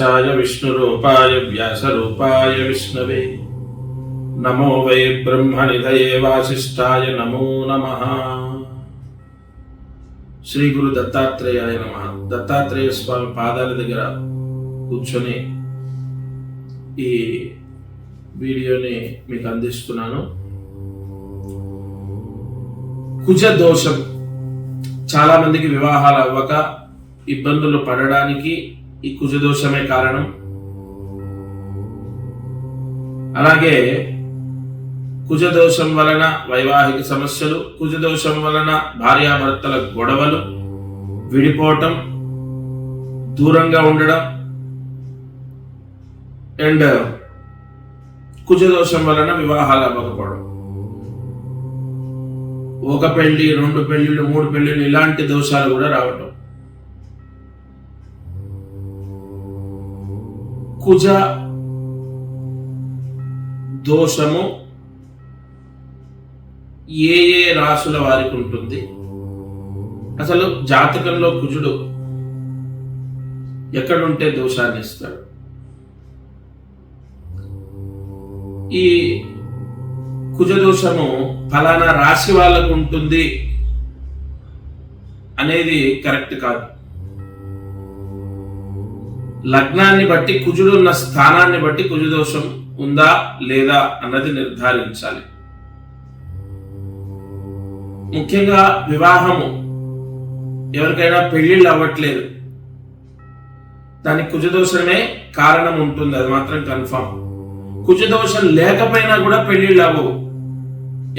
చాయ విష్ణు రూపాయ వ్యాస రూపాయ విష్ణవే. నమో వై బ్రహ్మనిధయే వాసిష్ఠాయ నమో నమ. శ్రీ గురు దత్తాత్రేయాయ నమ. దత్తాత్రేయ స్వామి పాదాల దగ్గర కూర్చొని ఈ వీడియోని మీకు అందిస్తున్నాను. కుజ దోషం చాలా మందికి వివాహాలు అవ్వక ఇబ్బందులు పడడానికి ఈ కుజ దోషమే కారణం. అలాగే కుజదోషం వలన వైవాహిక సమస్యలు కుజ దోషం వలన భార్యాభర్తల గొడవలు విడిపోవటం దూరంగా ఉండడం అండ్ కుజదోషం వలన వివాహాలు అవ్వకపోవడం. ఒక పెళ్ళి రెండు పెళ్ళిళ్ళు మూడు పెళ్ళిళ్ళు ఇలాంటి దోషాలు కూడా రావటం. కుజ దోషము ఏ ఏ రాసుల వారికి ఉంటుంది? అసలు జాతకంలో కుజుడు ఎక్కడుంటే దోషాన్ని ఇస్తాడు? ఈ కుజదోషము ఫలానా రాశి వాళ్ళకు ఉంటుంది అనేది కరెక్ట్ కాదు. లగ్నాన్ని బట్టి కుజుడు ఉన్న స్థానాన్ని బట్టి కుజుదోషం ఉందా లేదా అన్నది నిర్ధారించాలి. ముఖ్యంగా వివాహము. ఎవరికైనా పెళ్ళిళ్ళు అవ్వట్లేదు. దానికి కుజదోషమే కారణం ఉంటుంది అది మాత్రం కన్ఫామ్. కుజదోషం లేకపోయినా కూడా పెళ్ళిళ్ళు అవ్వవు.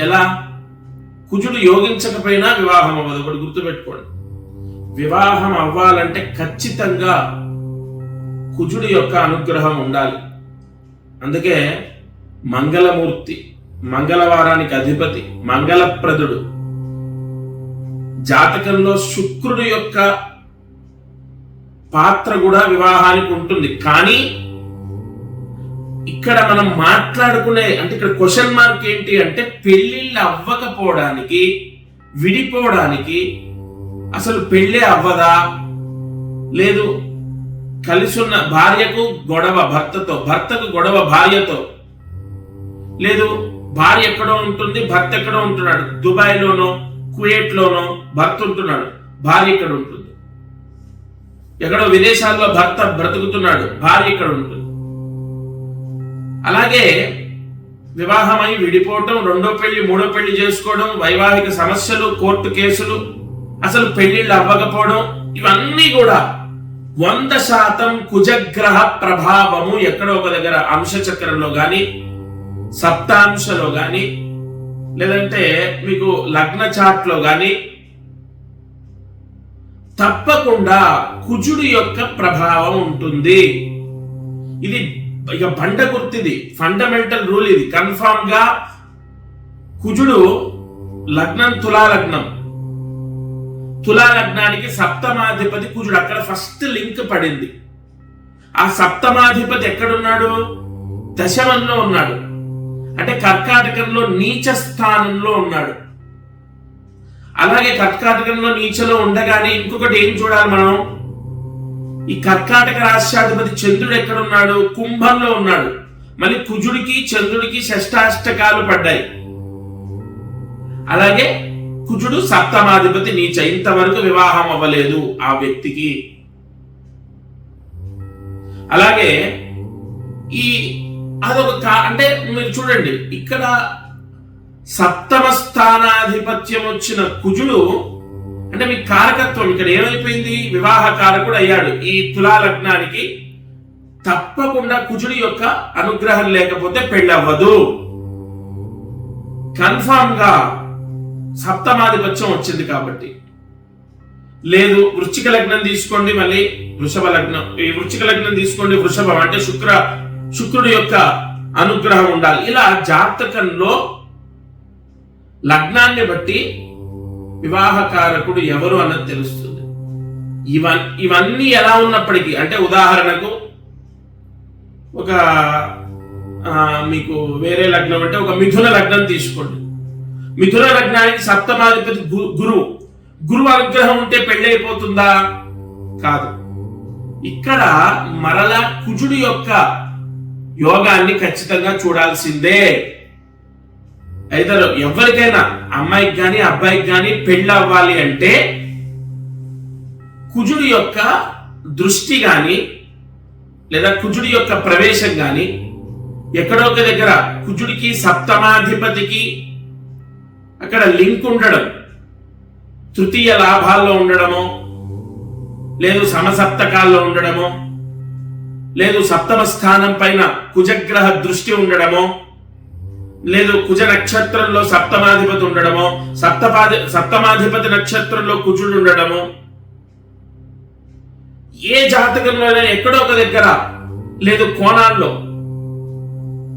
ఎలా? కుజుడు యోగించకపోయినా వివాహం అవ్వదు. ఒకటి గుర్తుపెట్టుకోండి. వివాహం అవ్వాలంటే ఖచ్చితంగా కుజుడి యొక్క అనుగ్రహం ఉండాలి. అందుకే మంగళమూర్తి మంగళవారానికి అధిపతి మంగళప్రదుడు. జాతకంలో శుక్రుడు యొక్క పాత్ర కూడా వివాహానికి ఉంటుంది. కానీ ఇక్కడ మనం మాట్లాడుకునే అంటే ఇక్కడ క్వశ్చన్ మార్క్ ఏంటి అంటే పెళ్ళిళ్ళు అవ్వకపోవడానికి విడిపోవడానికి అసలు పెళ్ళే అవ్వదా? లేదు కలిసి ఉన్న భార్యకు గొడవ భర్తతో భర్తకు గొడవ భార్యతో. లేదు భార్య ఎక్కడో ఉంటుంది భర్త ఎక్కడో ఉంటున్నాడు. దుబాయ్లోనో కుయేట్లోనో భర్త ఉంటున్నాడు. భార్య ఇక్కడ ఉంటుంది. ఎక్కడో విదేశాల్లో భర్త బ్రతుకుతున్నాడు. భార్య ఇక్కడ ఉంటుంది. అలాగే వివాహమై విడిపోవటం రెండో పెళ్ళి మూడో పెళ్ళి చేసుకోవడం వైవాహిక సమస్యలు కోర్టు కేసులు అసలు పెళ్ళిళ్ళు అవ్వకపోవడం ఇవన్నీ కూడా వంద శాతం కుజగ్రహ ప్రభావము ఎక్కడో ఒక దగ్గర అంశచక్రంలో కానీ గాని సప్తాంశలో గాని లేదంటే మీకు లగ్న చాట్లో గాని తప్పకుండా కుజుడి యొక్క ప్రభావం ఉంటుంది. ఇది ఇక బండ గుర్తిది ఫండమెంటల్ రూల్ ఇది. కన్ఫామ్గా కుజుడు లగ్నం తులా లగ్నం తులాలగ్నానికి సప్తమాధిపతి కుజుడు అక్కడ ఫస్ట్ లింక్ పడింది. ఆ సప్తమాధిపతి ఎక్కడున్నాడు? దశమంలో ఉన్నాడు. అంటే కర్కాటకంలో నీచ స్థానంలో ఉన్నాడు. అలాగే కర్కాటకంలో నీచలో ఉండగానే ఇంకొకటి ఏం చూడాలి మనం? ఈ కర్కాటక రాష్ట్రాధిపతి చంద్రుడు ఎక్కడున్నాడు? కుంభంలో ఉన్నాడు. మళ్ళీ కుజుడికి చంద్రుడికి షష్టాష్టకాలు పడ్డాయి. అలాగే కుజుడు సప్తమాధిపతి నీచ. ఇంతవరకు వివాహం అవ్వలేదు ఆ వ్యక్తికి. అలాగే ఈ అదొక అంటే మీరు చూడండి ఇక్కడ సప్తమ స్థానాధిపత్యం వచ్చిన కుజుడు అంటే మీ కారకత్వం ఇక్కడ ఏమైపోయింది? వివాహ కారకుడు అయ్యాడు. ఈ తులా లగ్నానికి తప్పకుండా కుజుడి యొక్క అనుగ్రహం లేకపోతే పెళ్ళవ్వదు. కన్ఫామ్గా సప్తమాధిపత్యం వచ్చింది కాబట్టి. లేదు వృశ్చిక లగ్నం తీసుకోండి మళ్ళీ వృషభ లగ్నం. ఈ వృశ్చిక లగ్నం తీసుకోండి వృషభం అంటే శుక్ర శుక్రుడి యొక్క అనుగ్రహం ఉండాలి. ఇలా జాతకంలో లగ్నాన్ని బట్టి వివాహకారకుడు ఎవరు అన్నది తెలుస్తుంది. ఇవన్ ఇవన్నీ ఎలా ఉన్నప్పటికీ అంటే ఉదాహరణకు ఒక మీకు వేరే లగ్నం అంటే ఒక మిథున లగ్నం తీసుకోండి. మిథున లగ్నానికి సప్తమాధిపతి గురువు. గురువు అనుగ్రహం ఉంటే పెళ్ళి అయిపోతుందా కాదు. ఇక్కడ మరలా కుజుడి యొక్క యోగాన్ని ఖచ్చితంగా చూడాల్సిందే. అయితే ఎవరికైనా అమ్మాయికి కానీ అబ్బాయికి కానీ పెళ్ళి అవ్వాలి అంటే కుజుడి యొక్క దృష్టి కానీ లేదా కుజుడి యొక్క ప్రవేశం కానీ ఎక్కడో ఒక దగ్గర కుజుడికి సప్తమాధిపతికి అక్కడ లింక్ ఉండడం తృతీయ లాభాల్లో ఉండడమో లేదు సమసప్తకాల్లో ఉండడమో లేదు సప్తమ స్థానం పైన కుజగ్రహ దృష్టి ఉండడమో లేదు కుజ నక్షత్రంలో సప్తమాధిపతి ఉండడమో సప్తపాది సప్తమాధిపతి నక్షత్రంలో కుజుడు ఉండడము ఏ జాతకంలోనైనా ఎక్కడో ఒక దగ్గర లేదు కోణాల్లో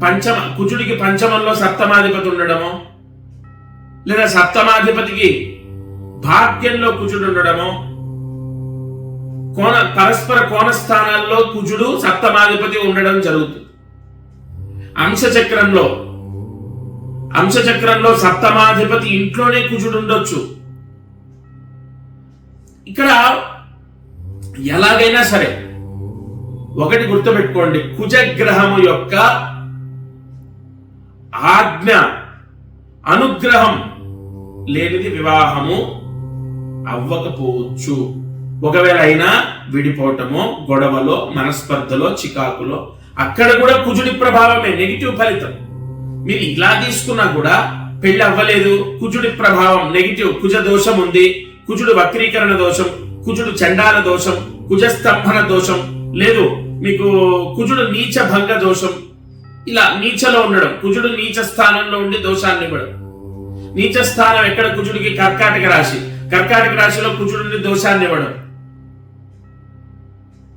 పంచమ కుజుడికి పంచమంలో సప్తమాధిపతి ఉండడమో లేదా సప్తమాధిపతికి భాగ్యంలో కుజుడు ఉండడమో కోణ పరస్పర కోణ స్థానాల్లో కుజుడు సప్తమాధిపతి ఉండడం జరుగుతుంది. అంశచక్రంలో అంశచక్రంలో సప్తమాధిపతి ఇంట్లోనే కుజుడు ఉండొచ్చు. ఇక్కడ ఎలాగైనా సరే ఒకటి గుర్తుపెట్టుకోండి కుజగ్రహము యొక్క ఆజ్ఞ అనుగ్రహం లేనిది వివాహము అవ్వకపోవచ్చు. ఒకవేళ అయినా విడిపోవటమో గొడవలో మనస్పర్ధలో చికాకులో అక్కడ కూడా కుజుడి ప్రభావమే నెగిటివ్ ఫలితం. మీరు ఇలా తీసుకున్నా కూడా పెళ్ళి అవ్వలేదు కుజుడి ప్రభావం నెగిటివ్ కుజ దోషం ఉంది కుజుడు వక్రీకరణ దోషం కుజుడు చండాల దోషం కుజస్తంభన దోషం లేదు మీకు కుజుడు నీచ భంగ దోషం ఇలా నీచలో ఉండడం కుజుడు నీచ స్థానంలో ఉండి దోషాన్ని ఇవ్వడం. నీచ స్థానం ఎక్కడ? కుజుడికి కర్కాటక రాశి. కర్కాటక రాశిలో కుజుడిని దోషాన్ని ఇవ్వడం.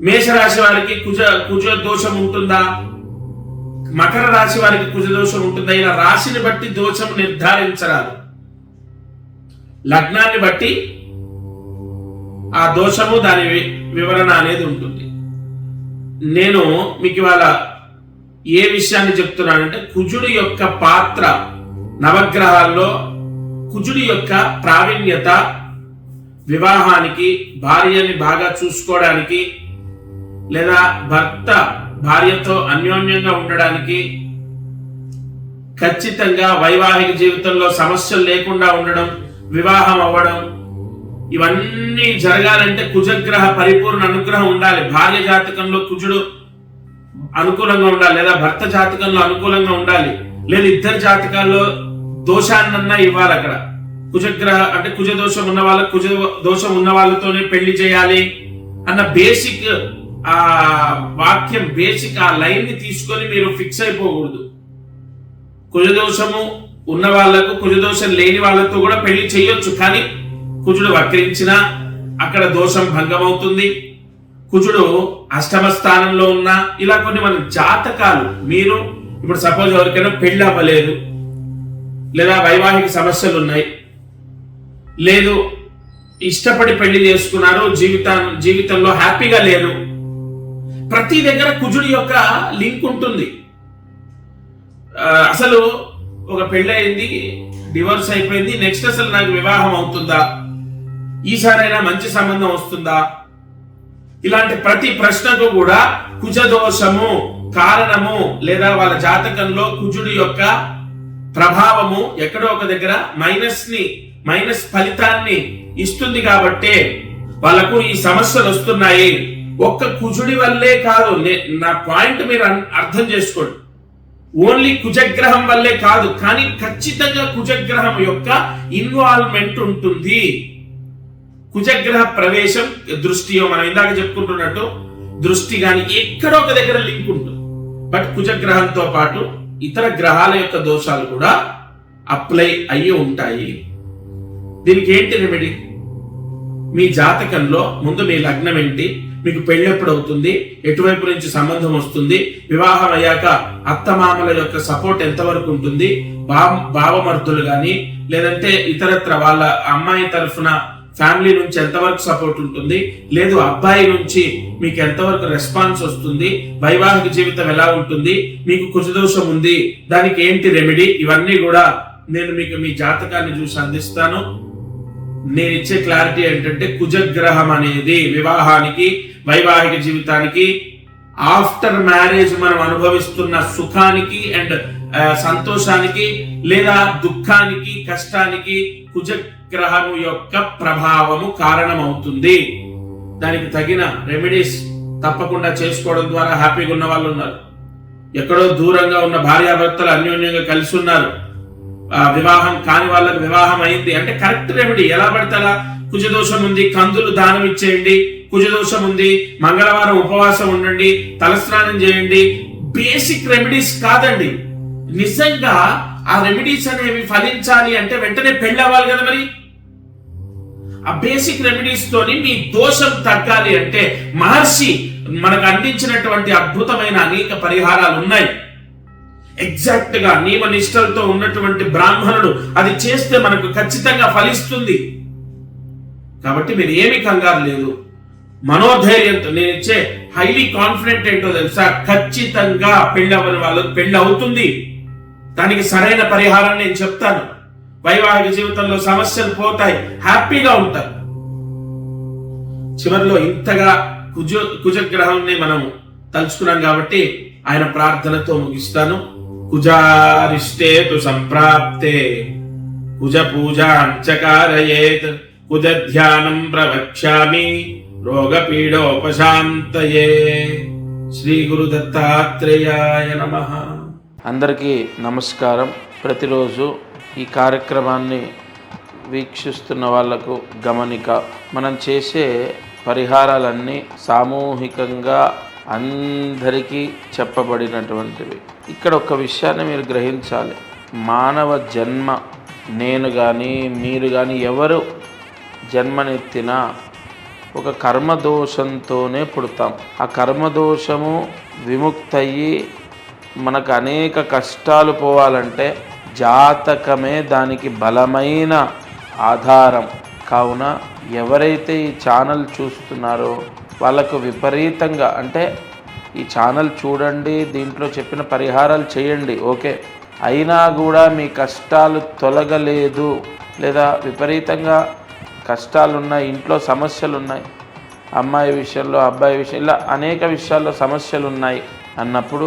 మేషరాశి వారికి కుజ కుజ దోషం ఉంటుందా? మకర రాశి వారికి కుజ దోషం ఉంటుందా? ఇలా రాశిని బట్టి దోషం నిర్ధారించరాదు. లగ్నాన్ని బట్టి ఆ దోషము దాని వి- వివరణ అనేది ఉంటుంది. నేను మీకు ఇవాళ ఏ విషయాన్ని చెప్తున్నానంటే కుజుడి యొక్క పాత్ర నవగ్రహాల్లో కుజుడి యొక్క ప్రావీణ్యత వివాహానికి భార్యని బాగా చూసుకోవడానికి లేదా భర్త భార్యతో అన్యోన్యంగా ఉండడానికి ఖచ్చితంగా వైవాహిక జీవితంలో సమస్యలు లేకుండా ఉండడం వివాహం అవ్వడం ఇవన్నీ జరగాలంటే కుజగ్రహ పరిపూర్ణ అనుగ్రహం ఉండాలి. భార్య జాతకంలో కుజుడు అనుకూలంగా ఉండాలి లేదా భర్త జాతకంలో అనుకూలంగా ఉండాలి. లేదా ఇద్దరు జాతకాల్లో దోషాన్నన్నా ఇవ్వాలి అక్కడ. కుజగ్రహ అంటే కుజ దోషం ఉన్న వాళ్ళకి కుజ దోషం ఉన్న వాళ్ళతోనే పెళ్ళి చేయాలి అన్న బేసిక్ ఆ వాక్యం బేసిక్ ఆ లైన్ని తీసుకొని మీరు ఫిక్స్ అయిపోకూడదు. కుజదోషము ఉన్న వాళ్ళకు కుజదోషం లేని వాళ్ళతో కూడా పెళ్ళి చేయొచ్చు కానీ కుజుడు వక్రించినా అక్కడ దోషం భంగమవుతుంది. కుజుడు అష్టమ స్థానంలో ఉన్న ఇలా కొన్ని మన జాతకాలు మీరు ఇప్పుడు సపోజ్ ఎవరికైనా పెళ్ళి అవ్వలేదు లేదా వైవాహిక సమస్యలు ఉన్నాయి లేదు ఇష్టపడి పెళ్ళి చేసుకున్నారు జీవితా జీవితంలో హ్యాపీగా లేరు. ప్రతి దగ్గర కుజుడి యొక్క లింక్ ఉంటుంది. అసలు ఒక పెళ్ళయింది డివోర్స్ అయిపోయింది నెక్స్ట్ అసలు నాకు వివాహం అవుతుందా? ఈసారైనా మంచి సంబంధం వస్తుందా? ఇలాంటి ప్రతి ప్రశ్నకు కూడా కుజదోషము కారణము లేదా వాళ్ళ జాతకంలో కుజుడి యొక్క ప్రభావము ఎక్కడో ఒక దగ్గర మైనస్ని మైనస్ ఫలితాన్ని ఇస్తుంది కాబట్టే వాళ్ళకు ఈ సమస్యలు వస్తున్నాయి. ఒక్క కుజుడి వల్లే కాదు నా పాయింట్ మీరు అర్థం చేసుకోండి. ఓన్లీ కుజగ్రహం వల్లే కాదు కానీ ఖచ్చితంగా కుజగ్రహం యొక్క ఇన్వాల్వ్మెంట్ ఉంటుంది. కుజగ్రహ ప్రవేశం దృష్టియో మనం ఇందాక చెప్పుకుంటున్నట్టు దృష్టి కానీ ఎక్కడో ఒక దగ్గర లింక్ ఉంటుంది. బట్ కుజగ్రహంతో పాటు ఇతర గ్రహాల యొక్క దోషాలు కూడా అప్లై అయ్యి ఉంటాయి. దీనికి ఏంటి రెమెడీ మీ జాతకంలో ముందు మీ లగ్నం ఏంటి? మీకు పెళ్ళి ఎప్పుడు అవుతుంది? ఎటువైపు నుంచి సంబంధం వస్తుంది? వివాహం అయ్యాక అత్తమామల యొక్క సపోర్ట్ ఎంతవరకు ఉంటుంది? బావ బావమర్తులు కానీ లేదంటే ఇతరత్ర వాళ్ళ అమ్మాయి తరఫున ఫ్యామిలీ నుంచి ఎంతవరకు సపోర్ట్ ఉంటుంది? లేదు అబ్బాయి నుంచి మీకు ఎంతవరకు రెస్పాన్స్ వస్తుంది? వైవాహిక జీవితం ఎలా ఉంటుంది? మీకు కుజదోషం ఉంది. దానికి ఏంటి రెమెడీ ఇవన్నీ కూడా నేను మీకు మీ జాతకాన్ని చూసి అందిస్తాను. నేను ఇచ్చే క్లారిటీ ఏంటంటే కుజగ్రహం అనేది వివాహానికి వైవాహిక జీవితానికి ఆఫ్టర్ మ్యారేజ్ మనం అనుభవిస్తున్న సుఖానికి అండ్ uh, సంతోషానికి లేదా దుఃఖానికి కష్టానికి గ్రహము యొక్క ప్రభావము కారణమవుతుంది. దానికి తగిన రెమెడీస్ తప్పకుండా చేసుకోవడం ద్వారా హ్యాపీగా ఉన్న వాళ్ళు ఉన్నారు. ఎక్కడో దూరంగా ఉన్న భార్యాభర్తలు అన్యోన్యంగా కలిసి ఉన్నారు. వివాహం కాని వాళ్ళకి వివాహం అయింది. అంటే కరెక్ట్ రెమెడీ ఎలా పడతారా కుజదోషం ఉంది కందులు దానం ఇచ్చేయండి కుజదోషం ఉంది మంగళవారం ఉపవాసం ఉండండి తలస్నానం చేయండి. బేసిక్ రెమెడీస్ కాదండి. నిజంగా ఆ రెమెడీస్ అనేవి ఫలించాలి అంటే వెంటనే పెళ్ళి అవ్వాలి కదా మరి? ఆ బేసిక్ రెమెడీస్ తోని మీ దోషం తగ్గాలి అంటే మహర్షి మనకు అందించినటువంటి అద్భుతమైన అనేక పరిహారాలు ఉన్నాయి. ఎగ్జాక్ట్గా నియమ నిష్టలతో ఉన్నటువంటి బ్రాహ్మణుడు అది చేస్తే మనకు ఖచ్చితంగా ఫలిస్తుంది. కాబట్టి మీరు ఏమి కంగారు లేదు. మనోధైర్యంతో నేను ఇచ్చే హైలీ కాన్ఫిడెంట్ ఏంటో తెలుసా? ఖచ్చితంగా పెళ్ళి అవ్వని వాళ్ళకి పెళ్ళి అవుతుంది దానికి సరైన పరిహారం నేను చెప్తాను. వైవాహిక జీవితంలో సమస్యలు పోతాయి. హ్యాపీగా ఉంటారు చివరిలో ఇంతగా కుజ కుజగ్రహాన్ని మనం తలుచుకున్నాం కాబట్టి ఆయన ప్రార్థనతో ముగిస్తాను. కుజారిష్టే తు సంప్రాప్తే. కుజ పూజాంచకారయేత్ కుజ ధ్యానం ప్రవక్ష్యామి. రోగ పీడోపశాంతయే శ్రీ గురు దత్తాత్రేయాయ నమః. అందరికీ నమస్కారం. ప్రతిరోజు ఈ కార్యక్రమాన్ని వీక్షిస్తున్న వాళ్ళకు గమనిక. మనం చేసే పరిహారాలన్నీ సామూహికంగా అందరికీ చెప్పబడినటువంటివి. ఇక్కడ ఒక విషయాన్ని మీరు గ్రహించాలి. మానవ జన్మ నేను కానీ మీరు కానీ ఎవరు జన్మనెత్తినా ఒక కర్మదోషంతోనే పుడతాం. ఆ కర్మదోషము విముక్తయ్యి మనకు అనేక కష్టాలు పోవాలంటే జాతకమే దానికి బలమైన ఆధారం. కావున ఎవరైతే ఈ ఛానల్ చూస్తున్నారో వాళ్ళకు విపరీతంగా అంటే ఈ ఛానల్ చూడండి దీంట్లో చెప్పిన పరిహారాలు చేయండి ఓకే. అయినా కూడా మీ కష్టాలు తొలగలేదు లేదా విపరీతంగా కష్టాలు ఉన్నాయి ఇంట్లో సమస్యలు ఉన్నాయి అమ్మాయి విషయంలో అబ్బాయి విషయం ఇలా అనేక విషయాల్లో సమస్యలు ఉన్నాయి అన్నప్పుడు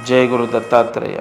జయ గురు దత్తాత్రేయ.